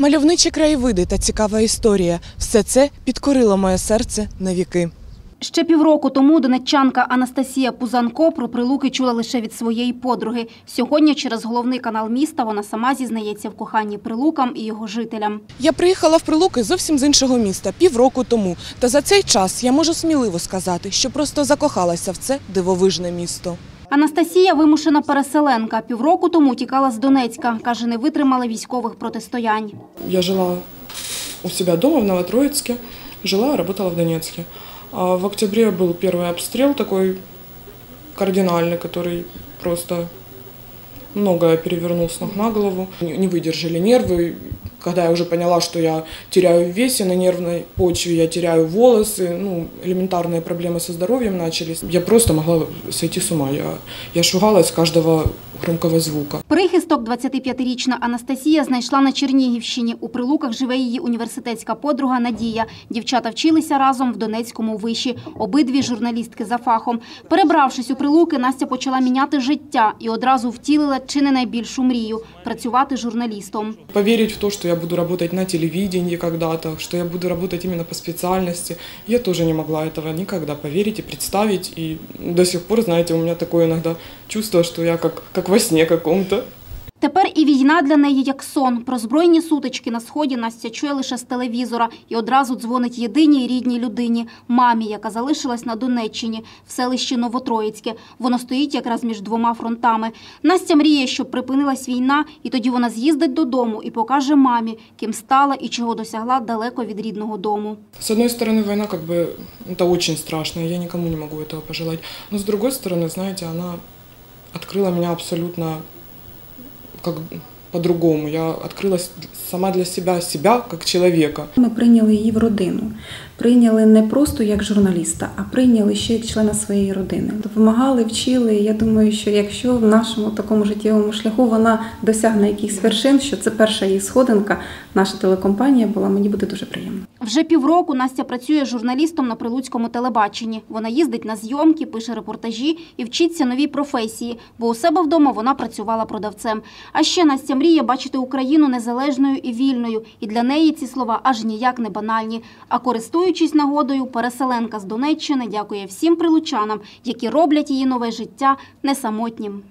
Мальовничі краєвиди та цікава історія все це підкорило моє серце на віки. Ще півроку тому донеччанка Анастасія Пузанко про прилуки чула лише від своєї подруги. Сьогодні через головний канал міста вона сама зізнається в коханні прилукам і його жителям. Я приїхала в Прилуки зовсім з іншого міста півроку тому. Та за цей час я можу сміливо сказати, що просто закохалася в це дивовижне місто. Анастасія вимушена переселенка. Півроку тому тікала з Донецька. Каже, не витримала військових протистоянь. Я жила у себя дома в Новотроицке, жила, работала в Донецке. А в октябре был первый обстрел такой кардинальный, который просто многое перевернул с ног на голову. Не не выдержали нервы. Когда я уже поняла, что я теряю в весе на нервной почве, я теряю волосы, ну, элементарные проблемы со здоровьем начались. Я просто могла сойти с ума. Я, я шугалась каждого громкого звука. Прихисток 25-річна Анастасія знайшла на Чернігівщині. У Прилуках живе її університетська подруга Надія. Дівчата вчилися разом в Донецькому виші. Обидві журналістки за фахом. Перебравшись у Прилуки, Настя почала міняти життя і одразу втілила чи не найбільшу мрію – працювати журналістом. Поверить в то, что я буду работать на телевидении когда-то, что я буду работать именно по специальности, я тоже не могла этого никогда поверить и представить. И до сих пор, знаете, у меня такое иногда чувство, что я как, как во сне каком-то. Тепер і війна для неї як сон. Про збройні сутички на сході Настя чує лише з телевізора і одразу дзвонить єдиній рідній людині – мамі, яка залишилась на Донеччині, в селищі Новотроїцьке. Воно стоїть якраз між двома фронтами. Настя мріє, щоб припинилась війна, і тоді вона з'їздить додому і покаже мамі, ким стала і чого досягла далеко від рідного дому. С одной стороны, война как бы это очень страшно, я никому не могу этого пожелать. Но с другой стороны, знаете, она открыла меня абсолютно как по-другому. Я открылась сама для себя, себя как человека. Ми прийняли її в родину. Прийняли не просто як журналіста, а прийняли ще як члена своєї родини. Допомагали, вчили. Я думаю, що якщо в нашому такому життєвому шляху вона досягне якихось вершин, що це перша її сходинка, наша телекомпанія була, мені буде дуже приємно. Вже півроку Настя працює журналістом на прилуцькому телебаченні. Вона їздить на зйомки, пише репортажі і вчиться новій професії, бо у себе вдома вона працювала продавцем. А ще Настя мріє бачити Україну незалежною і вільною, і для неї ці слова аж ніяк не банальні. А користуючись нагодою, переселенка з Донеччини дякує всім прилучанам, які роблять її нове життя не самотнім.